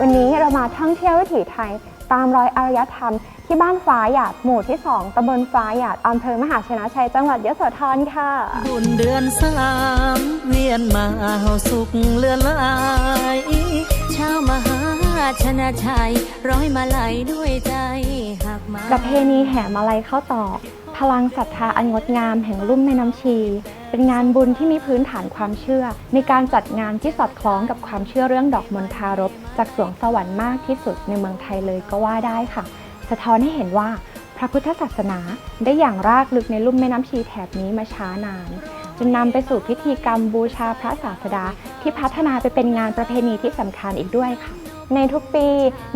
วันนี้เรามาท่องเที่ยววิถีไทย ตามรอยอารยธรรม ที่บ้านฟ้าหยาดหมู่ที่ 2ตำบลฟ้าหยาดอำเภอมหาชนะชัยจังหวัดยโสธรค่ะบุญเดือนสามเวียนมาเฮาสุขเลือนลายชาวมหาชนะชัยร้อยมาลัยด้วยใจหักมาประเพณีแห่มาลัยเข้าตอกพลังศรัทธาอันงดงามแห่งลุ่มแม่น้ำชี เป็นงานบุญที่มีพื้นฐานความเชื่อ ในการจัดงานที่สอดคล้องกับความเชื่อเรื่องดอกมณฑารบจากสวงสวรรค์มากที่สุดในเมืองไทยเลยก็ว่าได้ค่ะ สะท้อนให้เห็นว่าพระพุทธศาสนาได้อย่างรากลึกในลุ่มแม่น้ำชีแถบนี้มาช้านาน จนนำไปสู่พิธีกรรมบูชาพระศาสดา ที่พัฒนาไปเป็นงานประเพณีที่สำคัญอีกด้วยค่ะ ในทุกปี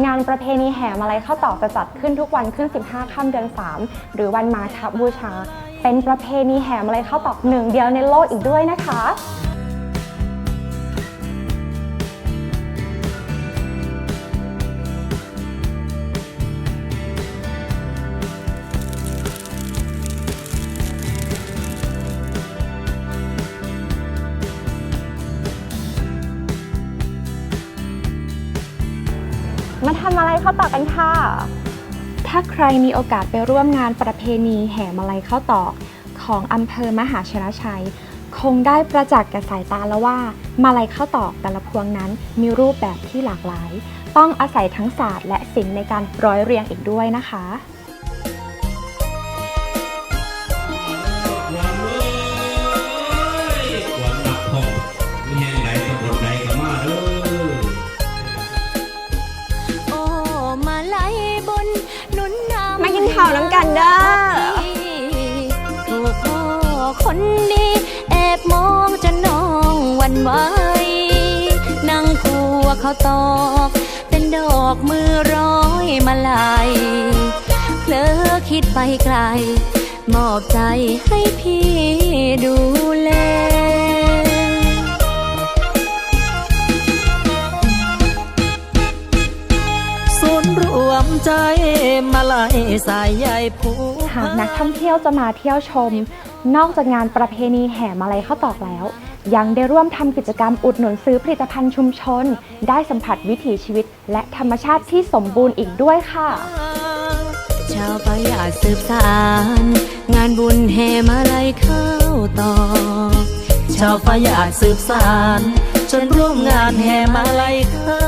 งานประเพณีแห่มาลัยเข้าตอกจะจัดขึ้นทุกวันขึ้น 15 ค่ำเดือน 3 หรือวันมาฆบูชาเป็นประเพณีแห่มาลัยข้าวตอกหนึ่งเดียวในโลกอีกด้วยนะคะมาทำอะไรเข้าตอกกันค่ะ ถ้าใครมีโอกาสไปร่วมงานประเพณีแห่มาลัยเข้าตอกของอำเภอมหาชนะชัย คงได้ประจักษ์กับสายตาแล้วว่ามาลัยเข้าตอกแต่ละพวงนั้นมีรูปแบบที่หลากหลาย ต้องอาศัยทั้งศาสตร์และศิลป์ในการร้อยเรียงอีกด้วยนะคะ คนดี แอบมองจนน้องวันไหวนั่งคัวเขาตอกเป็นดอกมือร้อยมาลายเพลอคิดไปไกล มอบใจให้พี่ดูแล รวมใจมาลายสายใยผูหากนักท่องเที่ยวจะมาเที่ยวชม นอกจากงานประเพณีแห่มาลัยเข้าตอกแล้ว ยังได้ร่วมทำกิจกรรมอุดหนุนซื้อผลิตภัณฑ์ชุมชน ได้สัมผัสวิถีชีวิต และธรรมชาติที่สมบูรณ์อีกด้วยค่ะชาวปายาสืบสารงานบุญแห่มาลัยเข้าต่อชาวปายาสืบสารจนร่วมงานแห่มาลัยเข้า